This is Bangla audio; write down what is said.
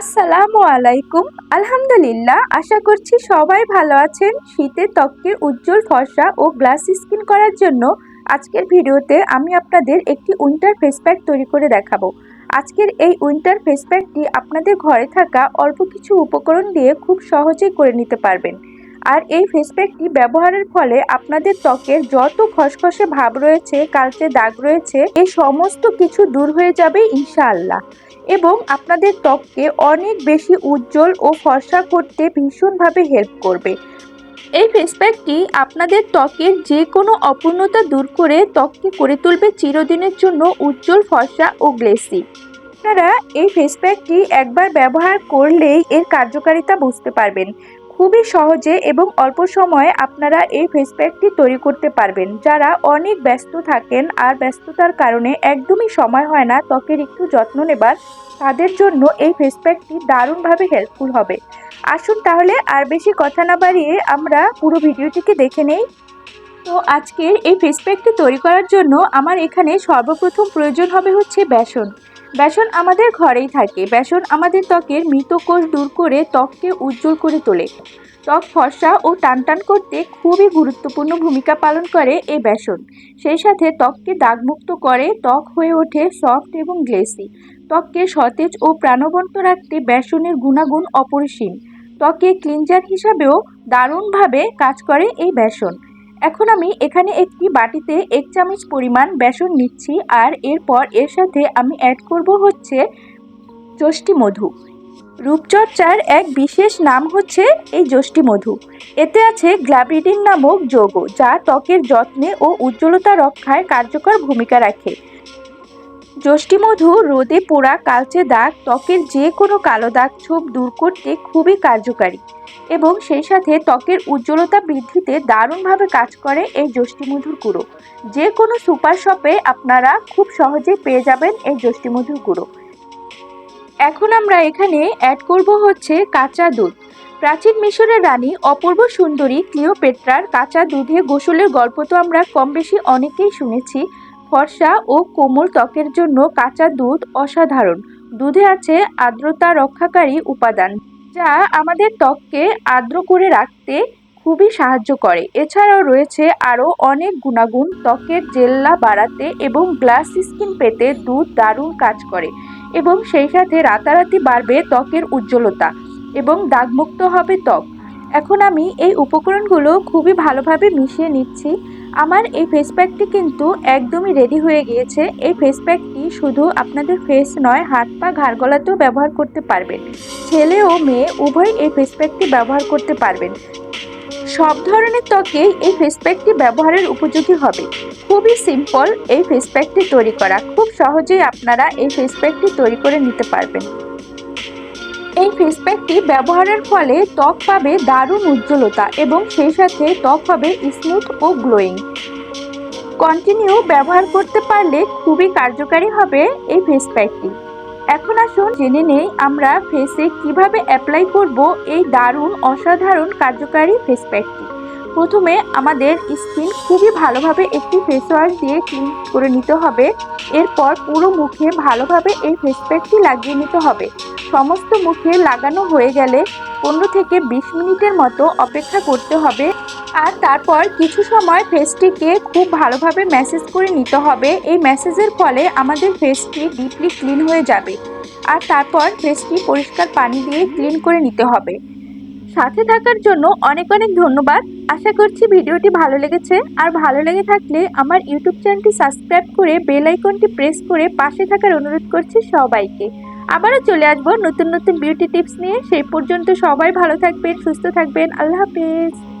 আসসালামু আলাইকুম। আলহামদুলিল্লাহ, আশা করছি সবাই ভালো আছেন। শীতে ত্বককে উজ্জ্বল ফর্সা ও গ্লাস স্কিন করার জন্য আজকের ভিডিওতে আমি আপনাদের একটি উইন্টার ফেস প্যাক তৈরি করে দেখাবো। আজকের এই উইন্টার ফেস প্যাকটি আপনাদের ঘরে থাকা অল্প কিছু উপকরণ দিয়ে খুব সহজেই করে নিতে পারবেন। আর এই ফেস প্যাকটি ব্যবহারের ফলে আপনাদের ত্বকের যত খসখসে ভাব রয়েছে, কালচে দাগ রয়েছে এই সমস্ত কিছু দূর হয়ে যাবে ইনশাআল্লাহ। এবং আপনাদের ত্বককে অনেক বেশি উজ্জ্বল ও ফর্সা করতে ভীষণভাবে হেল্প করবে। এই ফেস প্যাকটি আপনাদের ত্বকের যে কোনো অপূর্ণতা দূর করে ত্বককে করে তুলবে চিরদিনের জন্য উজ্জ্বল, ফর্সা ও গ্লেসি আপনারা এই ফেস প্যাকটি একবার ব্যবহার করলেই এর কার্যকারিতা বুঝতে পারবেন। খুবই সহজে এবং অল্প সময়ে আপনারা এই ফেস প্যাকটি তৈরি করতে পারবেন। যারা অনেক ব্যস্ত থাকেন আর ব্যস্ততার কারণে একদমই সময় হয় না ত্বকের একটু যত্ন নেবার, তাদের জন্য এই ফেস প্যাকটি দারুণভাবে হেল্পফুল হবে। আসুন তাহলে আর বেশি কথা না বাড়িয়ে আমরা পুরো ভিডিওটিকে দেখে নেই। তো আজকের এই ফেস প্যাকটি তৈরি করার জন্য আমার এখানে সর্বপ্রথম প্রয়োজন হবে হচ্ছে বেসন। বেসন আমাদের ঘরেই থাকে। বেসন আমাদের ত্বকের মৃত কোষ দূর করে ত্বককে উজ্জ্বল করে তোলে। ত্বক ফর্সা ও টানটান করতে খুবই গুরুত্বপূর্ণ ভূমিকা পালন করে এই বেসন। সেই সাথে ত্বককে দাগমুক্ত করে ত্বক হয়ে ওঠে সফট এবং গ্লেসি। ত্বককে সতেজ ও প্রাণবন্ত রাখতে বেসনের গুণাগুণ অপরিসীম। ত্বকে ক্লিনজার হিসাবেও দারুণভাবে কাজ করে এই বেসন। এখন আমি এখানে একটি বাটিতে এক চামচ পরিমাণ বেসন নিচ্ছি আর এরপর এর সাথে আমি অ্যাড করব হচ্ছে যষ্টি মধু। রূপচর্চার এক বিশেষ নাম হচ্ছে এই যষ্টি মধু। এতে আছে গ্লাবিডিন নামক যৌগ যা ত্বকের যত্নে ও উজ্জ্বলতা রক্ষায় কার্যকর ভূমিকা রাখে। যষ্টিমধু রোদে পোড়া কালচে দাগ, ত্বকের যে কোনো কালো দাগ ছোপ দূর করতে খুবই কার্যকারী এবং সেই সাথে ত্বকের উজ্জ্বলতা বৃদ্ধিতে দারুণভাবে কাজ করে এই যষ্টিমধুর গুঁড়ো। যে কোনো সুপার শপে আপনারা খুব সহজেই পেয়ে যাবেন এই যষ্টিমধুর গুঁড়ো। এখন আমরা এখানে অ্যাড করব হচ্ছে কাঁচা দুধ। প্রাচীন মিশরের রানী অপূর্ব সুন্দরী ক্লিওপেট্রার কাঁচা দুধে গোসলের গল্প তো আমরা কম বেশি অনেকেই শুনেছি। ফর্সা ও কোমল ত্বকের জন্য কাঁচা দুধ অসাধারণ। দুধে আছে আর্দ্রতা রক্ষাকারী উপাদান, যা আমাদের ত্বককে আর্দ্র করে রাখতে খুবই সাহায্য করে। এছাড়াও রয়েছে আরও অনেক গুণাগুণ ত্বকের জেল্লা বাড়াতে এবং গ্লাস স্কিন পেতে দুধ দারুণ কাজ করে এবং সেই সাথে রাতারাতি বাড়বে ত্বকের উজ্জ্বলতা এবং দাগমুক্ত হবে ত্বক। এখন আমি এই উপকরণগুলো খুবই ভালোভাবে মিশিয়ে নিচ্ছি। আমার এই ফেস প্যাকটি কিন্তু একদমই রেডি হয়ে গিয়েছে। এই ফেস প্যাকটি শুধু আপনাদের ফেস নয়, হাত পা, ঘাড় গলাতেও ব্যবহার করতে পারবেন। ছেলে ও মেয়ে উভয় এই ফেস প্যাকটি ব্যবহার করতে পারবেন। সব ধরনের ত্বকেই এই ফেস প্যাকটি ব্যবহারের উপযোগী হবে। খুবই সিম্পল এই ফেস প্যাকটি তৈরি করা। খুব সহজেই আপনারা এই ফেস প্যাকটি তৈরি করে নিতে পারবেন। এই ফেস প্যাকটি ব্যবহারের ফলে ত্বক পাবে দারুণ উজ্জ্বলতা এবং সেই সাথে ত্বক হবে স্মুথ ও গ্লোয়িং কন্টিনিউ ব্যবহার করতে পারলে খুবই কার্যকারী হবে এই ফেস প্যাকটি এখন আসুন জেনে নেই আমরা ফেসে কীভাবে অ্যাপ্লাই করব এই দারুণ, অসাধারণ, কার্যকারী ফেস প্যাকটি প্রথমে আমাদের স্কিন খুবই ভালোভাবে একটি ফেস ওয়াশ দিয়ে ক্লিন করে নিতে হবে। এরপর পুরো মুখে ভালোভাবে এই ফেস প্যাকটি লাগিয়ে নিতে হবে। সমস্ত মুখে লাগানো হয়ে গেলে পনেরো থেকে বিশ মিনিটের মতো অপেক্ষা করতে হবে। আর তারপর কিছু সময় ফেসটিকে খুব ভালোভাবে ম্যাসেজ করে নিতে হবে। এই ম্যাসেজের ফলে আমাদের ফেসটি ডিপলি ক্লিন হয়ে যাবে। আর তারপর ফেসটি পরিষ্কার পানি দিয়ে ক্লিন করে নিতে হবে। সাথে থাকার জন্য অনেক অনেক ধন্যবাদ। আশা করছি ভিডিওটি ভালো লেগেছে। আর ভালো লেগে থাকলে আমার ইউটিউব চ্যানেলটি সাবস্ক্রাইব করে বেল আইকনটি প্রেস করে পাশে থাকার অনুরোধ করছি সবাইকে। আবারও চলে আসব নতুন নতুন বিউটি টিপস নিয়ে। সেই পর্যন্ত সবাই ভালো থাকবেন, সুস্থ থাকবেন। আল্লাহ হাফিজ।